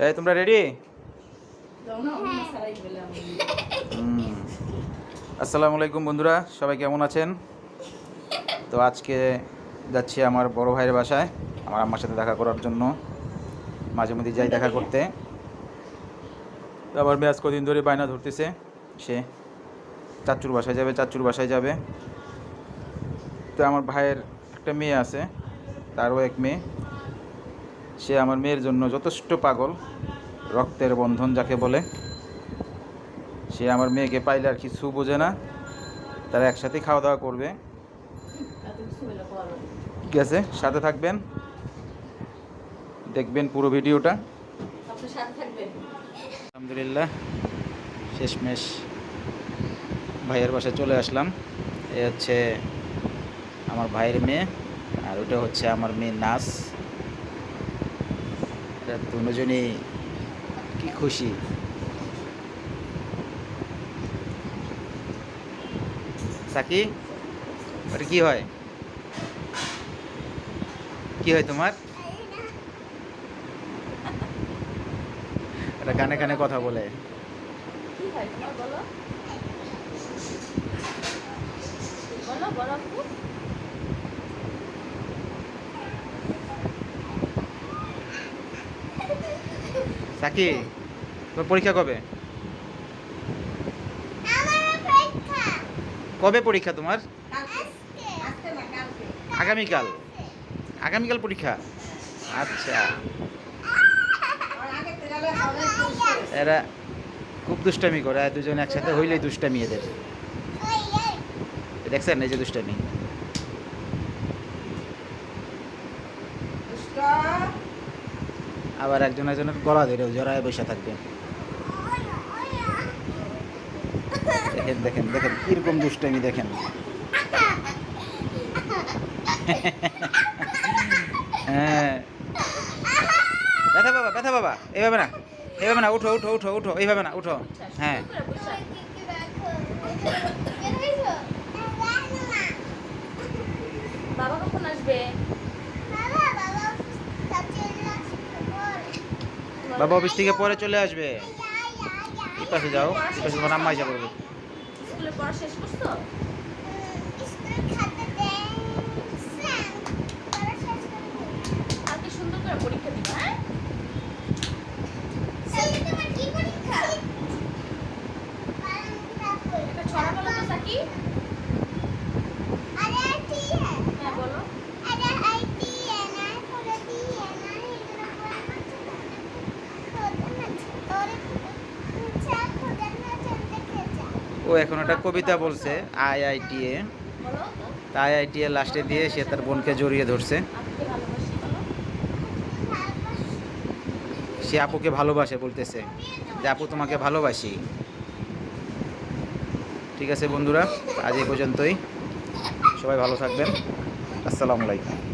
এই, তোমরা রেডি আসসালামু আলাইকুম বন্ধুরা, সবাই কেমন আছেন? তো আজকে যাচ্ছি আমার বড় ভাইয়ের বাসায়, আমার আম্মার সাথে দেখা করার জন্য, মাঝে মধ্যে যাই দেখা করতে। তো আবার মেয়াজ কদিন ধরে বায়না ধরতেছে, সে চাচুর বাসায় যাবে, চাচুর বাসায় যাবে। তো আমার ভাইয়ের একটা মেয়ে আছে, তারও এক মেয়ে। সে আমার মেয়ের জন্য যথেষ্ট পাগল, রক্তের বন্ধন যাকে বলে। সে আমার মেয়েকে পাইলে আর কিছু বোঝে না। তারা একসাথে খাওয়া দাওয়া করবে। ঠিক আছে, সাথে থাকবেন। দেখবেন পুরো ভিডিওটা। আলহামদুলিল্লাহ, শেষমেশ ভাইয়ের বাসায় চলে আসলাম। এ হচ্ছে আমার ভাইয়ের মেয়ে, আর ওটা হচ্ছে আমার মেয়ে নাচ এরা দুজনই কি খুশি? সাকি, ওটা কি হয়? কি হয় তোমার? এটা গানে গানে কথা বলে বলো বলো। সাকি তোর পরীক্ষা কবে? কবে পরীক্ষা তোমার? আজকে। না কালকে। আগামীকাল। আগামীকাল পরীক্ষা? আচ্ছা। এরা খুব দুষ্টামি করে দুজন একসাথে হইলেই দুষ্টামি এদের। দেখছেন এই যে দুষ্টামি? আবার একজন একজনের গলা ধরে জড়ায় বসে থাকবে। দেখেন দেখেন দেখেন, কীরকম দুষ্টামি দেখেন। হ্যাঁ। ব্যথা বাবা ব্যথা বাবা, এইভাবে না এইভাবে না, উঠো উঠো উঠো উঠো, এইভাবে না, উঠো। হ্যাঁ বাবা কখন আসবে বাবা অফিস থেকে পরে চলে আসবে। এই যাও। এই পাশে তোমার আম্মা এসে পরীক্ষা দিবা হ্যাঁ? ছড়া বলো তো ও এখন একটা কবিতা বলছে আই আই টি এ লাস্টে দিয়ে সে তার বোনকে জড়িয়ে ধরছে। সে আপুকে ভালোবাসে বলতেছে যে, আপু, তোমাকে ভালোবাসি। ঠিক আছে বন্ধুরা, আজ এই পর্যন্তই। সবাই ভালো থাকবেন। আসসালামু আলাইকুম।